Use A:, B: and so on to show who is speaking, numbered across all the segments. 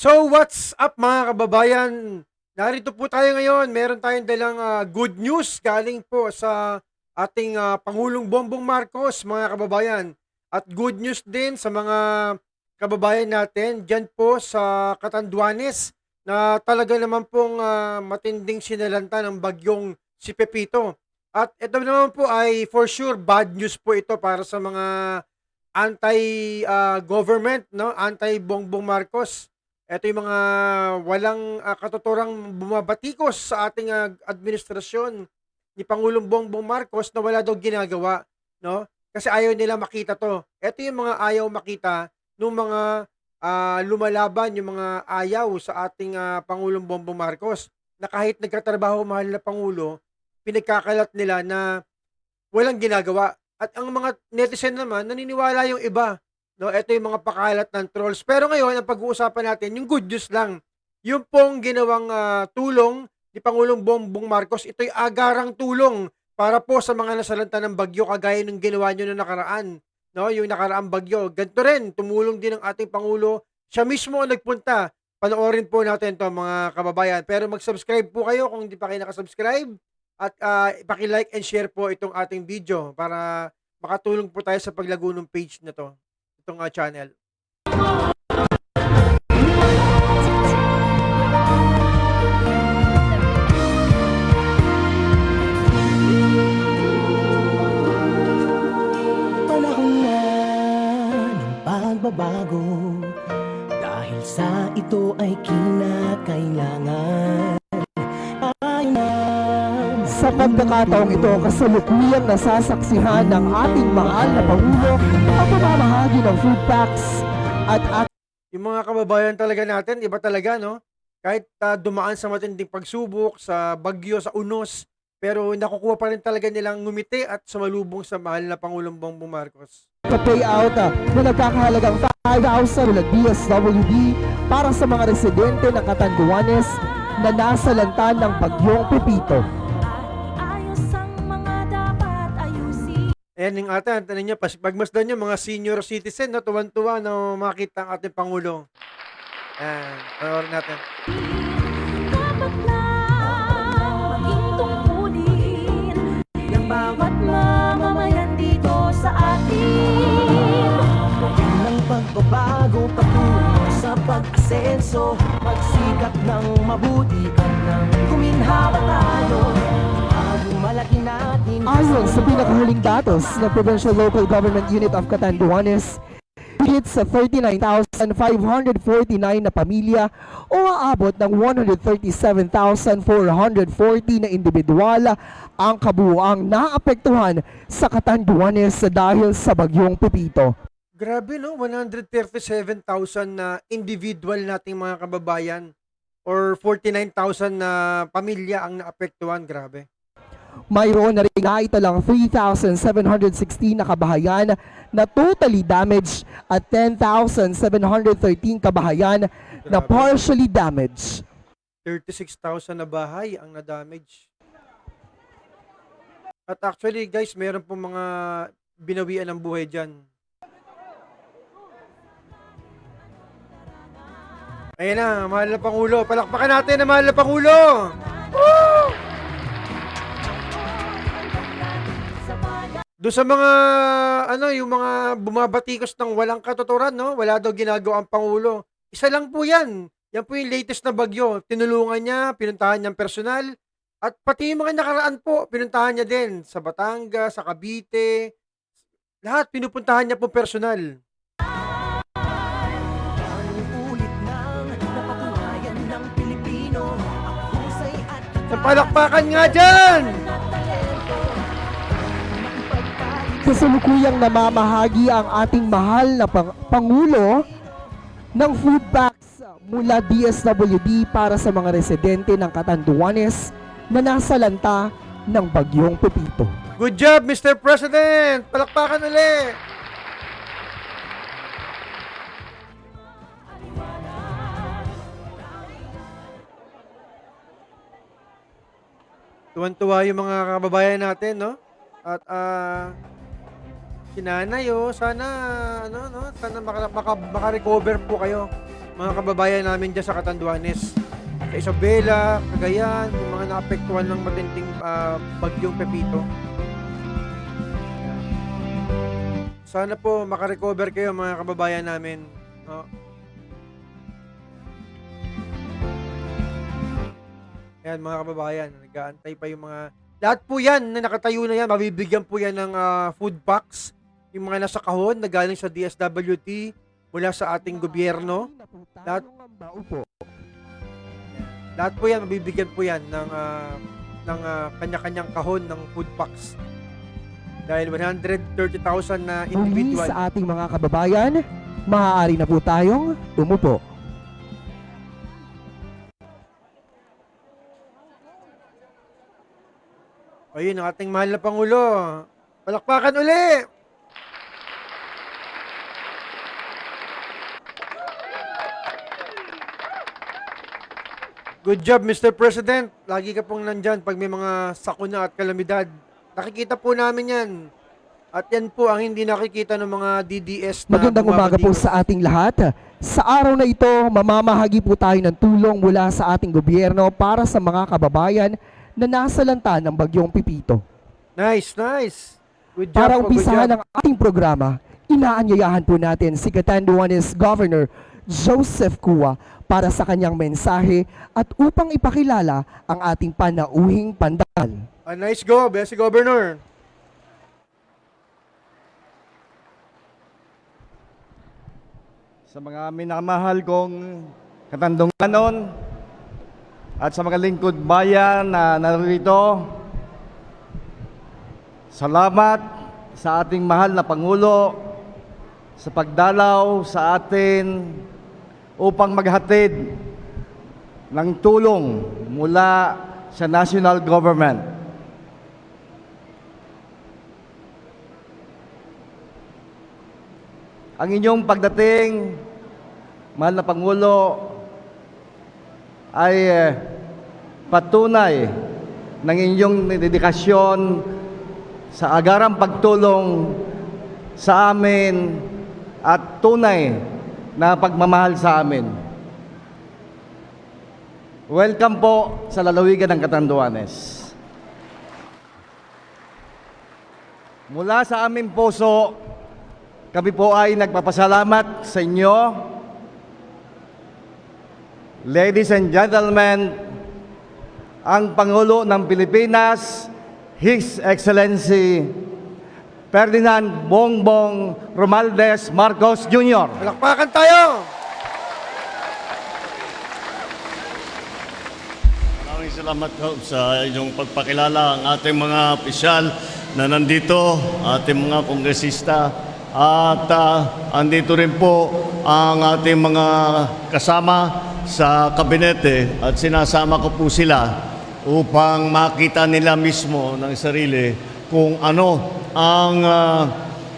A: So what's up mga kababayan? Narito po tayo ngayon. Meron tayong dalang ah, good news galing po sa ating ah, Pangulong Bongbong Marcos mga kababayan. At good news din sa mga kababayan natin dyan po sa Catanduanes na talaga naman pong ah, matinding sinalanta ng bagyong si Pepito. At ito naman po ay for sure bad news po ito para sa mga anti-government, no? Anti-Bongbong Marcos. Ito yung mga walang ah, katuturang bumabatikos sa ating ah, administrasyon ni Pangulong Bongbong Marcos na wala daw ginagawa, no? Kasi ayaw nila makita to. Ito yung mga ayaw makita ng mga ah, lumalaban, yung mga ayaw sa ating ah, Pangulong Bongbong Marcos na kahit nagkatrabaho mahal na Pangulo, pinagkakalat nila na walang ginagawa. At ang mga netizen naman, naniniwala yung iba. No, ito yung mga pakalat ng trolls. Pero ngayon, ang pag-uusapan natin, yung good news lang. Yung pong ginawang ah, tulong ni Pangulong Bongbong Marcos, ito'y agarang tulong para po sa mga nasalanta ng bagyo kagaya ng ginawa nyo na nakaraan. No, yung nakaraang bagyo. Ganito rin, tumulong din ang ating Pangulo. Siya mismo ang nagpunta. Panoorin po natin to mga kababayan. Pero mag-subscribe po kayo kung hindi pa kayo nakasubscribe. At ah, paki-like and share po itong ating video para makatulong po tayo sa paglago ng page na to, itong ah, channel.
B: Panahon na ng pagbabago Dahil sa ito ay kinakailangan
C: Sa pagkakataong ito, kasalukuyang nasasaksihan ng ating mahal na Pangulo ang pamamahagi ng food packs at at
A: Yung mga kababayan talaga natin, iba talaga, no? Kahit ah, dumaan sa matinding pagsubok, sa bagyo, sa unos, pero nakukuha pa rin talaga nilang ngumiti at sumalubong sa mahal na Pangulong Bongbong Marcos.
C: payout ah, na nagkakahalagang 5,000 mula DSWD para sa mga residente ng Catanduanes na nasa lantan ng bagyong Pepito.
A: Ayan yung ata, tanong nyo, pas- pagmasdan nyo, mga senior citizen, no, tuwan-tuwa na makita ang ating Pangulo. Ayan, panoorin natin.
D: Dapat lang maging ng bawat mamamayan dito sa atin.
B: ng pagbabago patungo sa pag-asenso Magsikap ng mabuti at nang kuminhawa tayo
C: Ayon sa pinakahuling datos ng Provincial Local Government Unit of Catanduanes, higit sa 39,549 na pamilya o aabot ng 137,440 na individual ang kabuuang naapektuhan sa Catanduanes dahil sa bagyong Pepito.
A: Grabe, no? 137,000 na individual nating mga kababayan or 49,000 na pamilya ang naapektuhan. Grabe.
C: Mayroon na rin naitalang 3,716 na kabahayan na totally damaged at 10,713 kabahayan na
A: Grabe.
C: partially damaged.
A: 36,000 na bahay ang na-damage. At actually, guys, meron po mga binawian ng buhay dyan. Ayan na, mahal na Pangulo. Palakpakan natin na mahal na Pangulo! Doon sa mga, ano, yung mga bumabatikos ng walang katuturan, no? Wala daw ginagawa ang Pangulo. Isa lang po yan. Yan po yung latest na bagyo. Tinulungan niya, pinuntahan niyang personal. At pati yung mga nakaraan po, pinuntahan niya din. Sa Batangas, sa Cavite. Lahat, pinupuntahan niya po personal. Sa palakpakan nga dyan!
C: Kasalukuyang namamahagi ang ating mahal na pang- Pangulo ng food packs mula DSWD para sa mga residente ng Catanduanes na nasa lanta ng bagyong Pepito.
A: Good job, Mr. President! Palakpakan ulit! Tuwan-tuwa yung mga kababayan natin, no? At ah si nanay, oh, sana ano no, sana maka, maka, maka-recover po kayo. mga kababayan namin dyan sa Catanduanes. Sa Isabela, Cagayan, yung mga naapektuhan ng matinding ah, bagyong Pepito. Sana po makarecover kayo mga kababayan namin. No? Ayan mga kababayan, nag-aantay pa yung mga... Lahat po yan na nakatayo na yan, mabibigyan po yan ng ah, food packs. Yung mga nasa kahon na galing sa DSWT mula sa ating gobyerno. Lahat-. Lahat po yan, mabibigyan po yan ng, ah, ng ah, kanya-kanyang kahon ng food packs. Dahil 130,000 na
C: Muli
A: individual.
C: sa ating mga kababayan, maaari na po tayong umupo.
A: Ayun, ang ating mahal na Pangulo. Palakpakan uli! Good job, Mr. President. Lagi ka pong nandyan pag may mga sakuna at kalamidad. Nakikita po namin yan. At yan po ang hindi nakikita ng mga DDS na
C: Magandang umaga po sa ating lahat. Sa araw na ito, mamamahagi po tayo ng tulong mula sa ating gobyerno para sa mga kababayan na nasa lanta ng bagyong Pipito.
A: Nice, nice. Good job
C: Para
A: po, good
C: umpisahan
A: job.
C: ang ating programa, inaanyayahan po natin si Catanduanes Governor Joseph Kua para sa kanyang mensahe at upang ipakilala ang ating panauhing pandal.
A: Ah, nice go, Besi Governor.
E: sa mga minamahal kong katandunganon at sa mga lingkod bayan na narito. Salamat sa ating mahal na Pangulo sa pagdalaw sa atin upang maghatid ng tulong mula sa national government. Ang inyong pagdating, mahal na Pangulo, ay eh, patunay ng inyong dedikasyon sa agarang pagtulong sa amin at tunay na pagmamahal sa amin. Welcome po sa lalawigan ng Catanduanes. Mula sa aming puso, kami po ay nagpapasalamat sa inyo. Ladies and gentlemen, ang Pangulo ng Pilipinas, His Excellency Ferdinand Bongbong Romualdez Marcos Jr.
A: Palakpakan tayo!
F: Maraming salamat ho sa inyong pagpakilala ang ating mga opisyal na nandito, ating mga kongresista at ah, andito rin po ang ating mga kasama sa kabinete at sinasama ko po sila upang makita nila mismo ng sarili kung ano ang ah,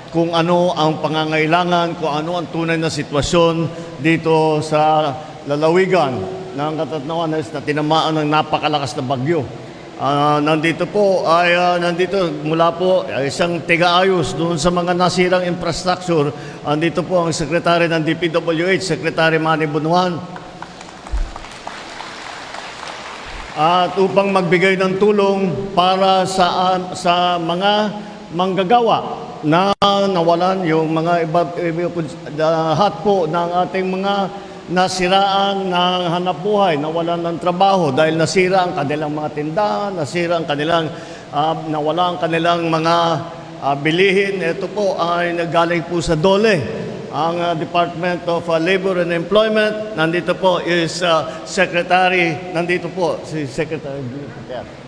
F: kung ano ang pangangailangan, kung ano ang tunay na sitwasyon dito sa lalawigan ng Catanduanes na tinamaan ng napakalakas na bagyo. Ah, nandito po ay ah, nandito mula po ay isang tigaayos doon sa mga nasirang infrastructure. Andito po ang sekretary ng DPWH, Secretary Manny Bunuan. At upang magbigay ng tulong para sa sa mga manggagawa na nawalan yung mga iba, lahat po ng ating mga nasiraan ng hanap buhay, nawalan ng trabaho dahil nasira ang kanilang mga tindahan, nasira ang kanilang, ah, nawala ang kanilang mga ah, bilihin. Ito po ay nagaling po sa DOLE, ang ah, Department of ah, Labor and Employment. Nandito po is ah, Secretary, nandito po si Secretary Duterte.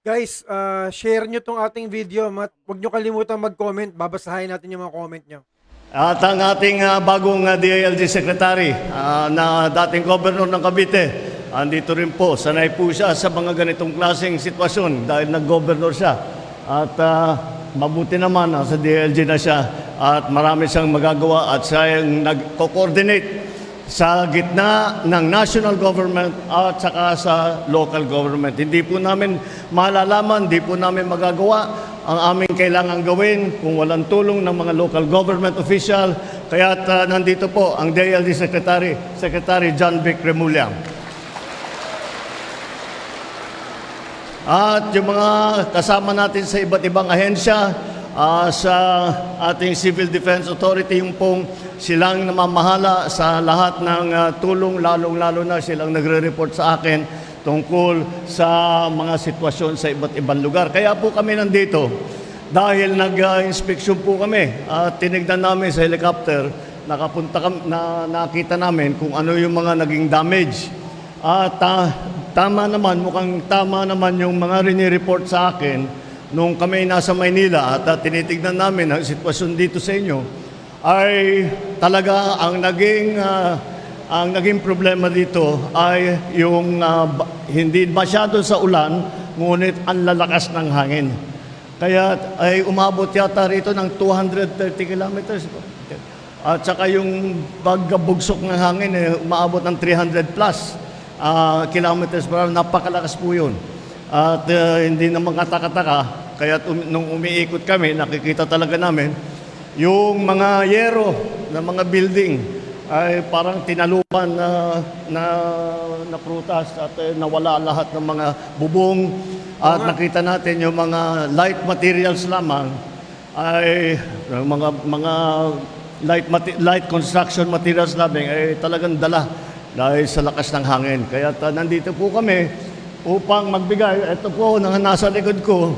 A: Guys, ah, share nyo tong ating video. Mat huwag nyo kalimutan mag-comment. Babasahin natin yung mga comment nyo.
F: At ang ating ah, bagong ah, DILG Secretary ah, na dating Governor ng Cavite, andito rin po. Sanay po siya sa mga ganitong klaseng sitwasyon dahil nag-governor siya. At ah, mabuti naman, sa DILG na siya at marami siyang magagawa at siya yung nag-coordinate sa gitna ng national government at saka sa local government. Hindi po namin malalaman, hindi po namin magagawa ang aming kailangan gawin kung walang tulong ng mga local government official, Kaya nandito po ang DILG Secretary, Secretary John Vic Remulla. At yung mga kasama natin sa iba't ibang ahensya, ah, sa ating Civil Defense Authority, yung pong silang namamahala sa lahat ng ah, tulong, lalong-lalo na silang nagre-report sa akin tungkol sa mga sitwasyon sa iba't ibang lugar. Kaya po kami nandito dahil nag-inspection po kami at tinignan namin sa helicopter, nakapunta kam- na nakita namin kung ano yung mga naging damage. At ah, tama naman, mukhang tama naman yung mga rinireport sa akin nung kami nasa Maynila at ah, tinitignan namin ang sitwasyon dito sa inyo ay talaga ang naging ah, ang naging problema dito ay yung ba- hindi masyado sa ulan ngunit ang lalakas ng hangin. Kaya ay umabot yata rito ng 230 kilometers. At saka yung pagkabugsok ng hangin, eh, umaabot ng 300 plus ah, kilometers per hour. Napakalakas po yun. At ah, hindi naman katakataka, kaya um, nung umiikot kami, nakikita talaga namin, yung mga yero ng mga building ay parang tinalupan na, na, na prutas at eh, nawala lahat ng mga bubong. At nakita natin yung mga light materials lamang ay mga mga light mati- light construction materials namin ay talagang dala dahil sa lakas ng hangin. Kaya ta, nandito po kami upang magbigay. Ito po na nasa likod ko.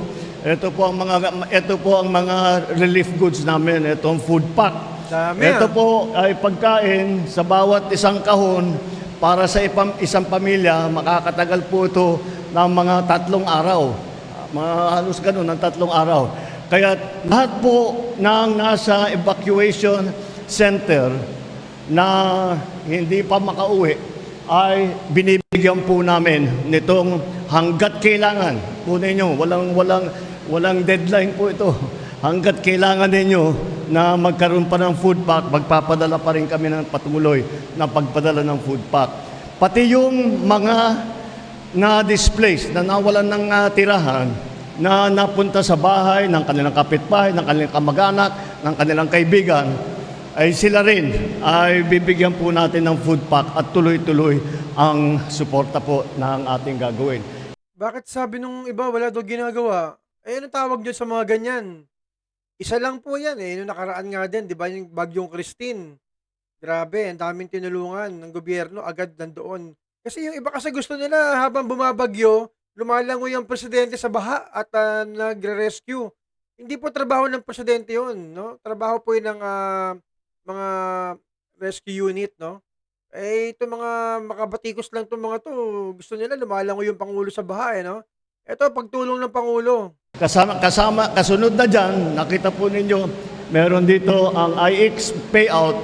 F: Ito po ang mga ito po ang mga relief goods namin. Itong food pack.
A: Dami,
F: Ito
A: ah.
F: po ay pagkain sa bawat isang kahon para sa ipam, isang pamilya. Makakatagal po ito ng mga tatlong araw. Mga halos ganun, ng tatlong araw. Kaya lahat po ng nasa evacuation center na hindi pa makauwi ay binibigyan po namin nitong hanggat kailangan po ninyo. Walang, walang, walang deadline po ito. Hanggat kailangan ninyo na magkaroon pa ng food pack, magpapadala pa rin kami ng patuloy na pagpadala ng food pack. Pati yung mga na-displaced, na nawalan ng ah, tirahan, na napunta sa bahay ng kanilang kapitbahay, ng kanilang kamag-anak, ng kanilang kaibigan, ay sila rin ay bibigyan po natin ng food pack at tuloy-tuloy ang suporta po ng ating gagawin.
A: Bakit sabi nung iba wala daw ginagawa? Eh, anong tawag nyo sa mga ganyan? Isa lang po yan eh. Nung nakaraan nga din, di ba yung bagyong Christine? Grabe, ang daming tinulungan ng gobyerno agad nandoon. Kasi yung iba kasi gusto nila habang bumabagyo, lumalangoy ang presidente sa baha at ah, nagre-rescue. Hindi po trabaho ng presidente yun, no? Trabaho po yun ng ah, mga rescue unit, no? Eh, ito mga makabatikos lang itong mga to. Gusto nila lumalangoy yung Pangulo sa baha, eh, no? Ito, pagtulong ng Pangulo.
F: Kasama, kasama, kasunod na dyan, nakita po ninyo, meron dito ang IX payout.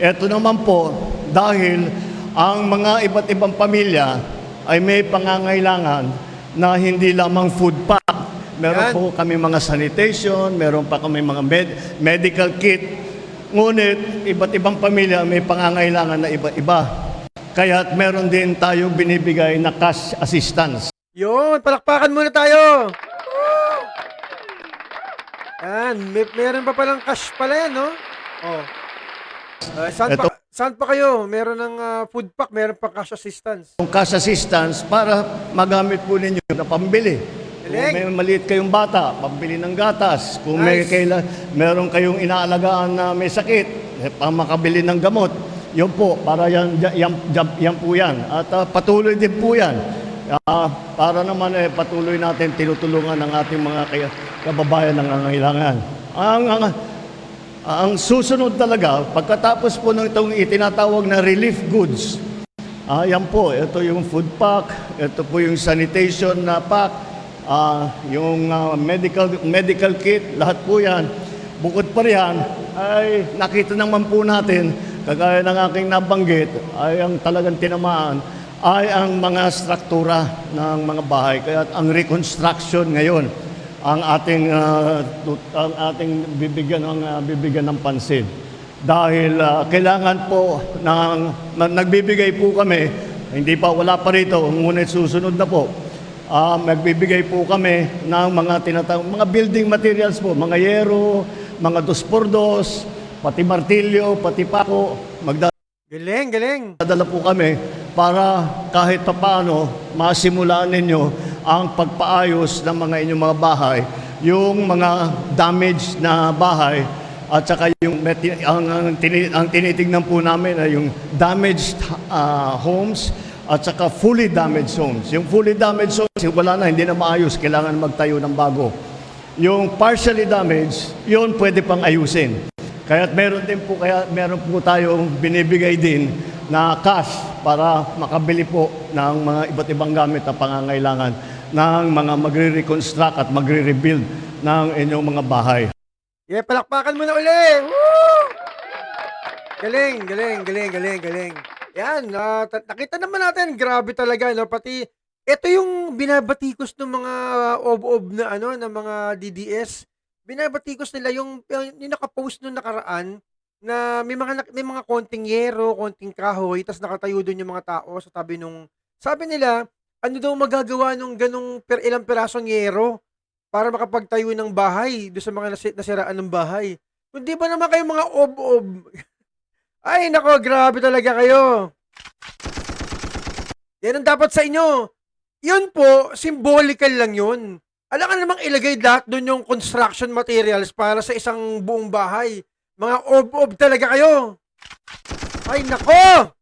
F: Ito naman po, dahil ang mga iba't ibang pamilya ay may pangangailangan na hindi lamang food pack. Meron
A: Yan.
F: po kami mga sanitation, meron pa kami mga med- medical kit. Ngunit, iba't ibang pamilya may pangangailangan na iba-iba. Kaya meron din tayong binibigay na cash assistance.
A: Yun, palakpakan muna tayo. Yan, may, meron pa palang cash pala yan, no? Oh. Uh, saan,
F: Ito-
A: pa, saan pa kayo? Meron ng ah, food pack, meron pa cash assistance.
F: Yung cash assistance para magamit po ninyo na pambili. Kung may maliit kayong bata, pambili ng gatas. Kung may
A: Nice.
F: kaila, meron kayong inaalagaan na may sakit, eh, pang makabili ng gamot. Yun po, para yan, yan, yan, yan po yan. At ah, patuloy din po yan. Ah, para naman eh, patuloy natin tinutulungan ng ating mga kaya, kababayan ng nangangailangan. Ang, ang, ang susunod talaga, pagkatapos po ng itong itinatawag na relief goods, Ah, yan po. Ito yung food pack, ito po yung sanitation na pack, ah, yung ah, medical medical kit, lahat po yan. Bukod pa riyan, ay nakita naman po natin, kagaya ng aking nabanggit, ay ang talagang tinamaan ay ang mga struktura ng mga bahay. Kaya ang reconstruction ngayon, ang ating tut- ang ating bibigyan ng ah, bibigyan ng pansin dahil ah, kailangan po ng na, nagbibigay po kami hindi pa wala pa rito ngunit susunod na po ah, magbibigay po kami ng mga tinatawag mga building materials po mga yero mga dos por dos pati martilyo, pati pako, magdadala
A: Galing, galing.
F: po kami para kahit papaano masimulaan ninyo ang pagpaayos ng mga inyong mga bahay, yung mga damaged na bahay at saka yung ang, ang, ang tinitingnan po namin ay yung damaged ah, homes at saka fully damaged homes. Yung fully damaged homes, wala na, hindi na maayos, kailangan magtayo ng bago. Yung partially damaged, yun pwede pang ayusin. Kaya meron din po kaya meron po tayong binibigay din na cash para makabili po ng mga iba't ibang gamit na pangangailangan ng mga magre-reconstruct at magre-rebuild ng inyong mga bahay.
A: Yeah, palakpakan mo na uli. Woo! Galing, galing, galing, galing, galing. Yan, ta- nakita naman natin, grabe talaga, no? Pati, ito yung binabatikos ng mga ob-ob na ano, ng mga DDS. Binabatikos nila yung, yung, yung nakapost nung nakaraan na may mga may mga konting yero, konting kahoy, tapos nakatayo doon yung mga tao sa tabi nung sabi nila, ano daw magagawa nung ganong per ilang pirasong yero para makapagtayo ng bahay doon sa mga nasi- nasiraan ng bahay. Kundi ba naman kayo mga ob-ob? Ay, nako, grabe talaga kayo. Yan ang dapat sa inyo. Yun po, symbolical lang yun. Alam ka namang ilagay lahat doon yung construction materials para sa isang buong bahay. Mga ob-ob talaga kayo. Ay, nako!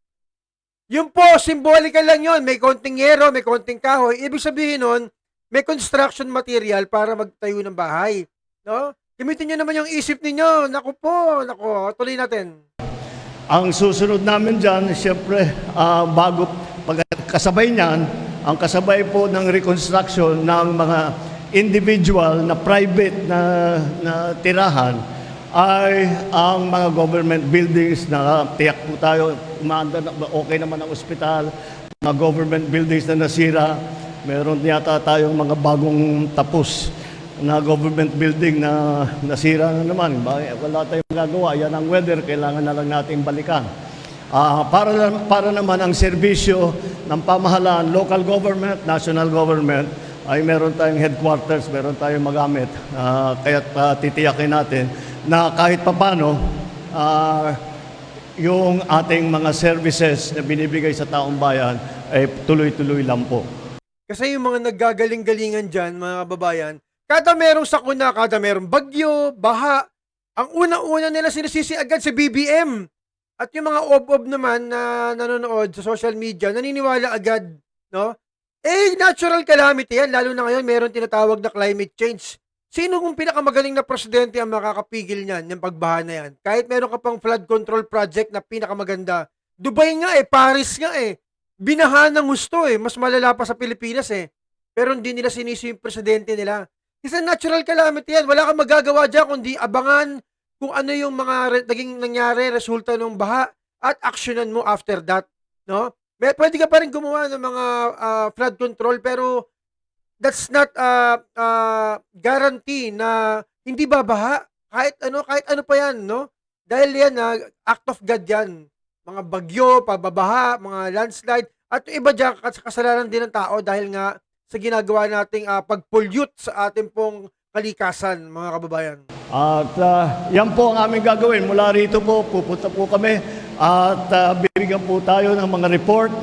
A: Yun po, symbolical lang yun. May konting yero, may konting kahoy. Ibig sabihin nun, may construction material para magtayo ng bahay. No? Gamitin nyo naman yung isip ninyo. Naku po, naku. Tuloy natin.
F: Ang susunod namin dyan, siyempre, ah, bago pagkasabay niyan, ang kasabay po ng reconstruction ng mga individual na private na, na tirahan ay ang mga government buildings na tiyak po tayo, umaanda na, okay naman ang ospital, mga government buildings na nasira, meron yata tayong mga bagong tapos na government building na nasira na naman. Ba- Wala tayong magagawa. Yan ang weather. Kailangan na lang natin balikan. Ah, para, para naman ang serbisyo ng pamahalaan, local government, national government, ay meron tayong headquarters, meron tayong magamit. Ah, kaya't ah, titiyakin natin na kahit papano, ah, yung ating mga services na binibigay sa taong bayan ay tuloy-tuloy lang po.
A: Kasi yung mga naggagaling-galingan dyan, mga kababayan, kada merong sakuna, kada merong bagyo, baha, ang una-una nila sinisisi agad sa BBM. At yung mga ob-ob naman na nanonood sa social media, naniniwala agad, no? Eh, natural calamity yan, lalo na ngayon meron tinatawag na climate change. Sino kung pinakamagaling na presidente ang makakapigil niyan, yung pagbaha na yan? Kahit meron ka pang flood control project na pinakamaganda. Dubai nga eh, Paris nga eh. Binaha ng gusto eh, mas malala pa sa Pilipinas eh. Pero hindi nila sinisi yung presidente nila. Kasi natural calamity yan. Wala kang magagawa dyan kundi abangan kung ano yung mga naging nangyari, resulta ng baha at actionan mo after that. No? May, pwede ka pa rin gumawa ng mga ah, flood control pero that's not a guarantee na hindi babaha. Kahit ano, kahit ano pa yan, no? Dahil yan, na act of God yan. Mga bagyo, pababaha, mga landslide, at iba kas- kasalanan din ng tao dahil nga sa ginagawa nating ah, pag-pollute sa ating pong kalikasan, mga kababayan.
F: At ah, yan po ang aming gagawin. Mula rito po, pupunta po kami at ah, bibigyan po tayo ng mga report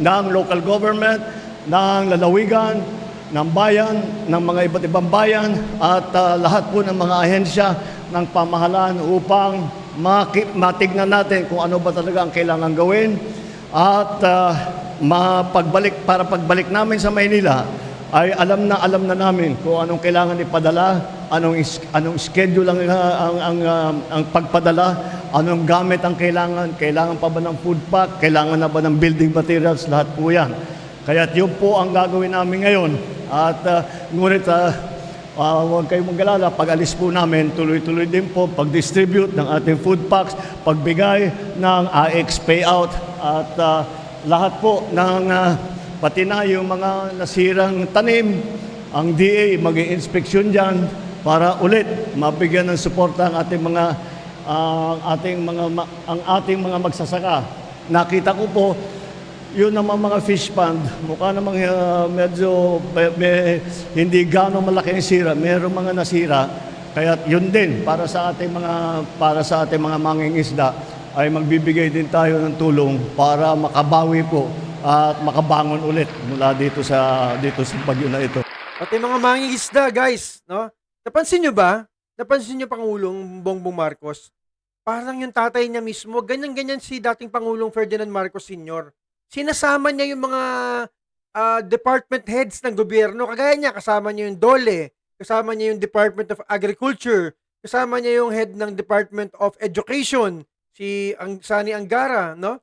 F: ng local government, ng lalawigan, ng bayan, ng mga iba't ibang bayan at ah, lahat po ng mga ahensya ng pamahalaan upang matignan natin kung ano ba talaga ang kailangan gawin at ah, mapagbalik para pagbalik namin sa Maynila ay alam na alam na namin kung anong kailangan ipadala, anong is, anong schedule ang uh, ang ang, uh, ang pagpadala, anong gamit ang kailangan, kailangan pa ba ng food pack, kailangan na ba ng building materials, lahat po 'yan. Kaya yun po ang gagawin namin ngayon. At uh, ngunit uh, uh, huwag kayong mag-alala, pag alis po namin, tuloy-tuloy din po pag-distribute ng ating food packs, pagbigay ng AX payout at uh, lahat po ng uh, pati na yung mga nasirang tanim, ang DA mag inspeksyon dyan para ulit mabigyan ng suporta ang ating mga ang ating mga ang ating mga magsasaka. Nakita ko po yun naman mga fish pond, mukha namang uh, medyo may, may- hindi gano'ng malaki ang sira. Merong mga nasira. Kaya yun din para sa ating mga para sa ating mga mangingisda ay magbibigay din tayo ng tulong para makabawi po at makabangon ulit mula dito sa dito sa bagyo na ito.
A: Pati mga mangingisda, guys, no? Napansin nyo ba? Napansin nyo Pangulong Bongbong Marcos? Parang yung tatay niya mismo, ganyan-ganyan si dating Pangulong Ferdinand Marcos Sr. Sinasama niya yung mga ah, department heads ng gobyerno. Kagaya niya, kasama niya yung DOLE, kasama niya yung Department of Agriculture, kasama niya yung head ng Department of Education, si Ang Sani Angara, no?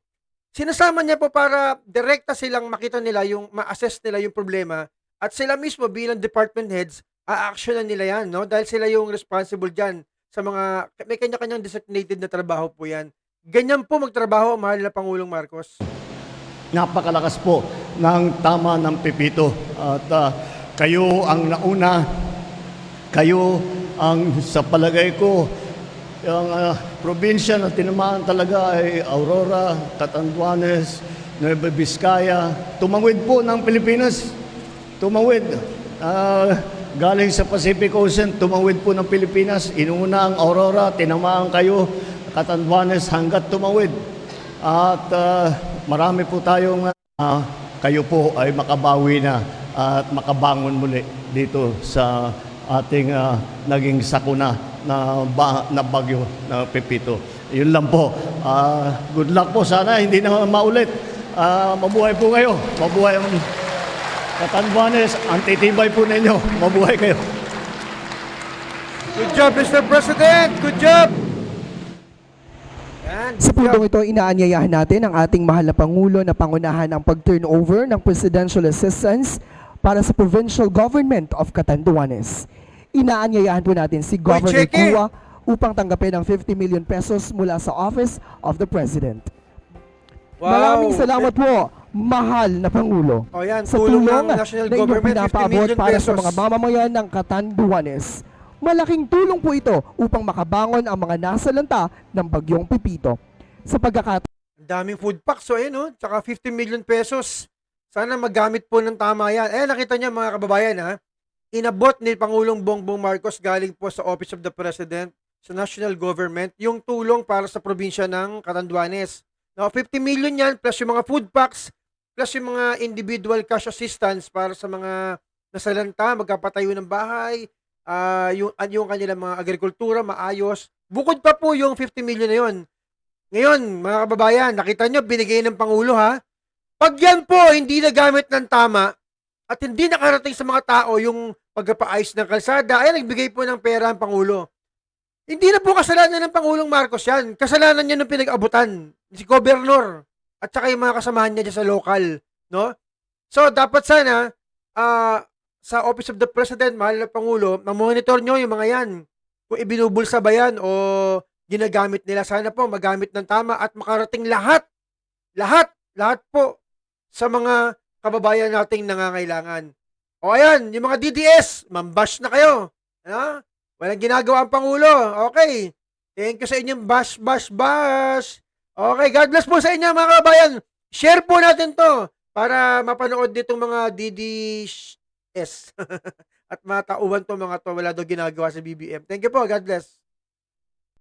A: Sinasama niya po para direkta silang makita nila yung ma-assess nila yung problema at sila mismo bilang department heads a-actionan nila yan, no? Dahil sila yung responsible diyan sa mga may kanya-kanyang designated na trabaho po yan. Ganyan po magtrabaho ang mahal na Pangulong Marcos.
F: Napakalakas po ng tama ng pipito. At ah, kayo ang nauna, kayo ang sa palagay ko, ang ah, probinsya na tinamaan talaga ay Aurora, Catanduanes, Nueva Vizcaya, tumawid po ng Pilipinas. Tumawid. Ah, galing sa Pacific Ocean, tumawid po ng Pilipinas. Inuna ang Aurora, tinamaan kayo, Catanduanes hanggat tumawid. At ah, marami po tayong ah, kayo po ay makabawi na at makabangon muli dito sa ating ah, naging sakuna na, ba, na bagyo na Pepito. Yun lang po. Ah, good luck po. Sana hindi na maulit. Ah, mabuhay po kayo. Mabuhay ang Katanbuanes. Ang titibay po ninyo. Mabuhay kayo.
A: Good job, Mr. President! Good job! Yan,
C: Sa puntong ito, inaanyayahan natin ang ating mahal na Pangulo na pangunahan ang pag-turnover ng presidential assistance para sa provincial government of Catanduanes. Inaanyayahan po natin si Governor! Kua upang tanggapin ang 50 million pesos mula sa Office of the President.
A: Wow.
C: Maraming salamat po, mahal na Pangulo.
A: O yan,
C: sa tulong
A: ng national
C: na inyong
A: government, 50
C: pinapaabot
A: million
C: para
A: pesos.
C: sa mga mamamayan ng Catanduanes. Malaking tulong po ito upang makabangon ang mga nasalanta ng bagyong Pipito. Sa pagkakataon
A: Ang daming food packs. So, ayun, no? Tsaka 50 million pesos. Sana magamit po ng tama yan. Eh, nakita niyo mga kababayan, ha? Inabot ni Pangulong Bongbong Marcos galing po sa Office of the President sa national government yung tulong para sa probinsya ng Catanduanes. No, 50 million yan plus yung mga food packs plus yung mga individual cash assistance para sa mga nasalanta, magkapatayo ng bahay, ah yung, at yung kanilang mga agrikultura maayos. Bukod pa po yung 50 million na yun, ngayon, mga kababayan, nakita nyo, binigay ng Pangulo ha. Pag yan po, hindi nagamit ng tama at hindi nakarating sa mga tao yung pagpapaayos ng kalsada, ay nagbigay po ng pera ang Pangulo. Hindi na po kasalanan ng Pangulong Marcos yan. Kasalanan niya nung pinag-abutan. Si Gobernur at saka yung mga kasamahan niya dyan sa local. No? So, dapat sana, ah, sa Office of the President, mahal na Pangulo, mamonitor nyo yung mga yan. Kung ibinubulsa ba yan o ginagamit nila. Sana po magamit ng tama at makarating lahat, lahat, lahat po sa mga kababayan nating nangangailangan. O ayan, yung mga DDS, mambash na kayo. Ha? Walang ginagawa ang Pangulo. Okay. Thank you sa inyong bash, bash, bash. Okay, God bless po sa inyo mga kababayan. Share po natin to para mapanood nitong mga DDS. at matauhan to mga to. Wala daw ginagawa sa BBM. Thank you po. God bless.